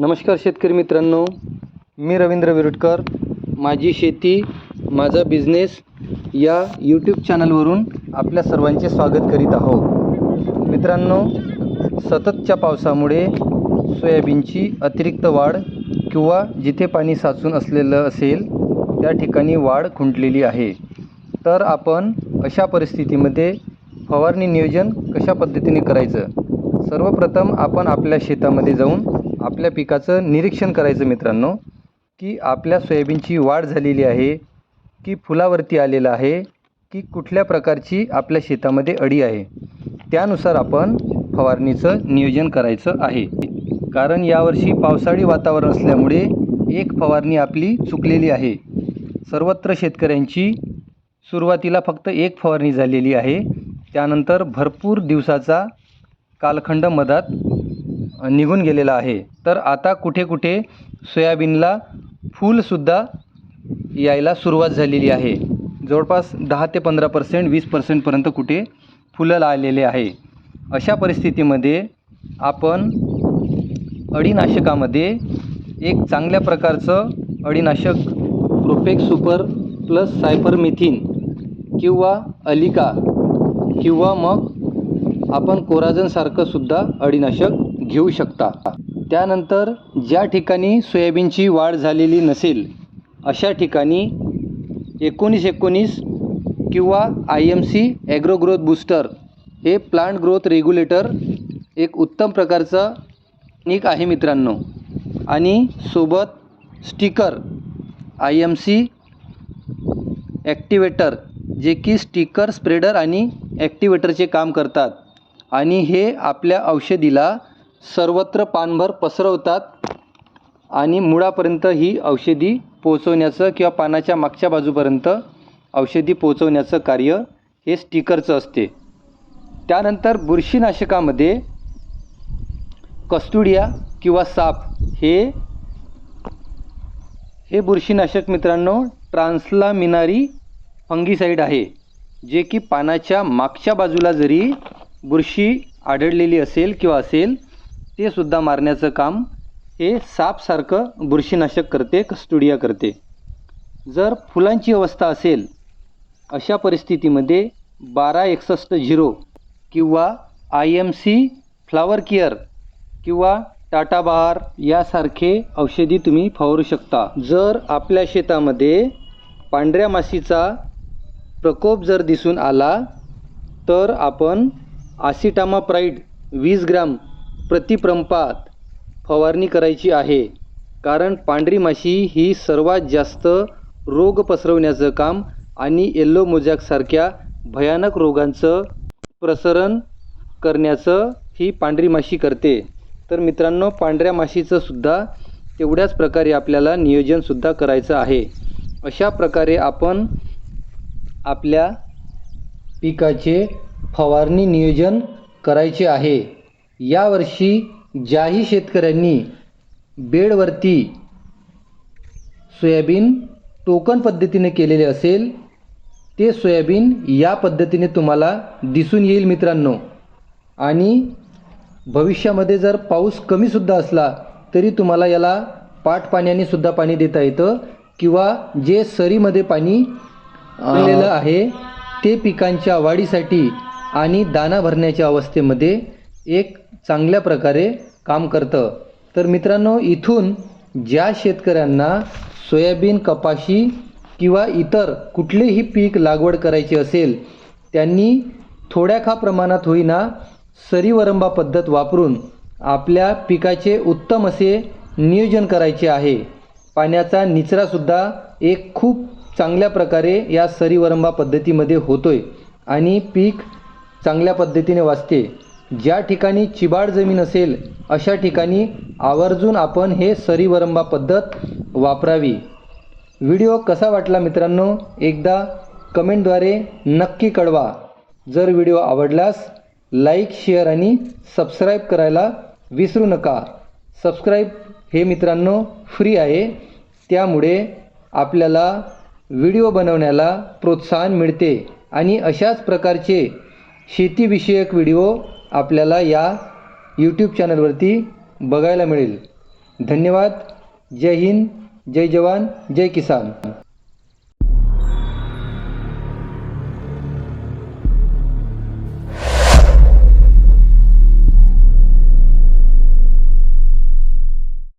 नमस्कार शेतकरी मित्रांनो मी रवींद्र विरुटकर. माझी शेती माझा बिझनेस या यूट्यूब चॅनलवरून आपल्या सर्वांचे स्वागत करीत आहोत. मित्रांनो सततच्या पावसामुळे सोयाबीनची अतिरिक्त वाढ किंवा जिथे पाणी साचून असलेलं असेल त्या ठिकाणी वाढ खुंटलेली आहे. तर आपण अशा परिस्थितीमध्ये फवारणी नियोजन कशा पद्धतीने करायचं? सर्वप्रथम आपण आपल्या शेतामध्ये जाऊन आपल्या पिकाचं निरीक्षण करायचं मित्रांनो की आपल्या सोयाबीनची वाढ झालेली आहे की फुलावरती आलेलं आहे की कुठल्या प्रकारची आपल्या शेतामध्ये अडी आहे त्यानुसार आपण फवारणीचं नियोजन करायचं आहे. कारण यावर्षी पावसाळी वातावरण असल्यामुळे एक फवारणी आपली चुकलेली आहे. सर्वत्र शेतकऱ्यांची सुरुवातीला फक्त एक फवारणी झालेली आहे त्यानंतर भरपूर दिवसाचा कालखंड मधात निघून गेलेला आहे. तर आता कुठे कुठे सोयाबीनला फूलसुद्धा यायला सुरुवात झालेली आहे. जवळपास दहा ते पंधरा पर्सेंट वीस पर्सेंटपर्यंत कुठे फुलं आलेले आहे. अशा परिस्थितीमध्ये आपण अळीनाशकामध्ये एक चांगल्या प्रकारचं अळीनाशक प्रोपेक सुपर प्लस सायपरमिथिन किंवा अलिका किंवा मग आपण कोराजनसारखंसुद्धा अडीनाशक अळीनाशक घेऊ शकता. त्यानंतर ज्या ठिकाणी सोयाबीनची वाढ झालेली नसेल अशा ठिकाणी एकोणीस एकोणीस किंवा I M C agro growth booster हे प्लांट ग्रोथ रेग्युलेटर एक उत्तम प्रकारचं निक आहे मित्रांनो. आणि सोबत sticker I M C activator जे की स्टिकर स्प्रेडर आणि ॲक्टिवेटरचे काम करतात. आणि हे आपल्या औषधीला सर्वत्र पानभर पसरवतात आणि मुळापर्यंत ही औषधी पोचवण्याचं किंवा पानाच्या मागच्या बाजूपर्यंत औषधी पोचवण्याचं कार्य हे स्टिकरचं असते. त्यानंतर बुरशीनाशकामध्ये कस्तुडिया किंवा साप हे हे बुरशीनाशक मित्रांनो ट्रान्सलामिनारी फंगीसाईड आहे जे की पानाच्या मागच्या बाजूला जरी बुरशी आढळलेली असेल किंवा असेल ते सुद्धा मारण्याचं काम हे सापसारखं बुरशीनाशक करते कस्टुडिया करते. जर फुलांची अवस्था असेल अशा परिस्थितीमध्ये बारा एकसष्ट झिरो किंवा I M C flower care किंवा टाटा बहार यासारखे औषधी तुम्ही फवारू शकता. जर आपल्या शेतामध्ये पांढऱ्या माशीचा प्रकोप जर दिसून आला तर आपण आसिटामा प्राईड वीस ग्राम प्रतिप्रंपात फवारणी करायची आहे. कारण पांढरी माशी ही सर्वात जास्त रोग पसरवण्याचं काम आणि येल्लो मोजॅकसारख्या भयानक रोगांचं प्रसरण करण्याचं ही पांढरी माशी करते. तर मित्रांनो पांढऱ्या माशीचं सुद्धा तेवढ्याच प्रकारे आपल्याला नियोजनसुद्धा करायचं आहे. अशा प्रकारे आपण आपल्या पिकाचे फवारणी नियोजन करायचे आहे. यावर्षी ज्याही शेतकऱ्यांनी बेडवरती सोयाबीन टोकन पद्धतीने केलेले असेल ते सोयाबीन या पद्धतीने तुम्हाला दिसून येईल मित्रांनो. आणि भविष्यामध्ये जर पाऊस कमीसुद्धा असला तरी तुम्हाला याला पाट सुद्धा पाणी देता येतं किंवा जे सरीमध्ये पाणी आलेलं आहे ते पिकांच्या वाढीसाठी आणि दाना भरण्याच्या अवस्थेमध्ये एक चांगल्या प्रकारे काम करतं. तर मित्रांनो इथून ज्या शेतकऱ्यांना सोयाबीन कपाशी किंवा इतर कुठलेही पीक लागवड करायची असेल त्यांनी थोड्या खा प्रमाणात होईना सरीवरंबा पद्धत वापरून आपल्या पिकाचे उत्तम असे नियोजन करायचे आहे. पाण्याचा निचरासुद्धा एक खूप चांगल्या प्रकारे या सरीवरंबा पद्धतीमध्ये होतो आहे आणि पीक चांगल्या पद्धतीने वाचते. ज्या ठिकाणी चिबाड जमीन असेल अशा ठिकाणी आवर्जून आपण हे सरीवरंबा पद्धत वापरावी. व्हिडिओ कसा वाटला मित्रांनो एकदा कमेंटद्वारे नक्की कळवा. जर व्हिडिओ आवडल्यास लाईक शेअर आणि सबस्क्राईब करायला विसरू नका. सबस्क्राईब हे मित्रांनो फ्री आहे. त्यामुळे आपल्याला व्हिडिओ बनवण्याला प्रोत्साहन मिळते आणि अशाच प्रकारचे शेतीविषयक व्हिडिओ आपल्याला या यूट्यूब चॅनलवरती बघायला मिळेल. धन्यवाद. जय हिंद. जय जवान. जय किसान.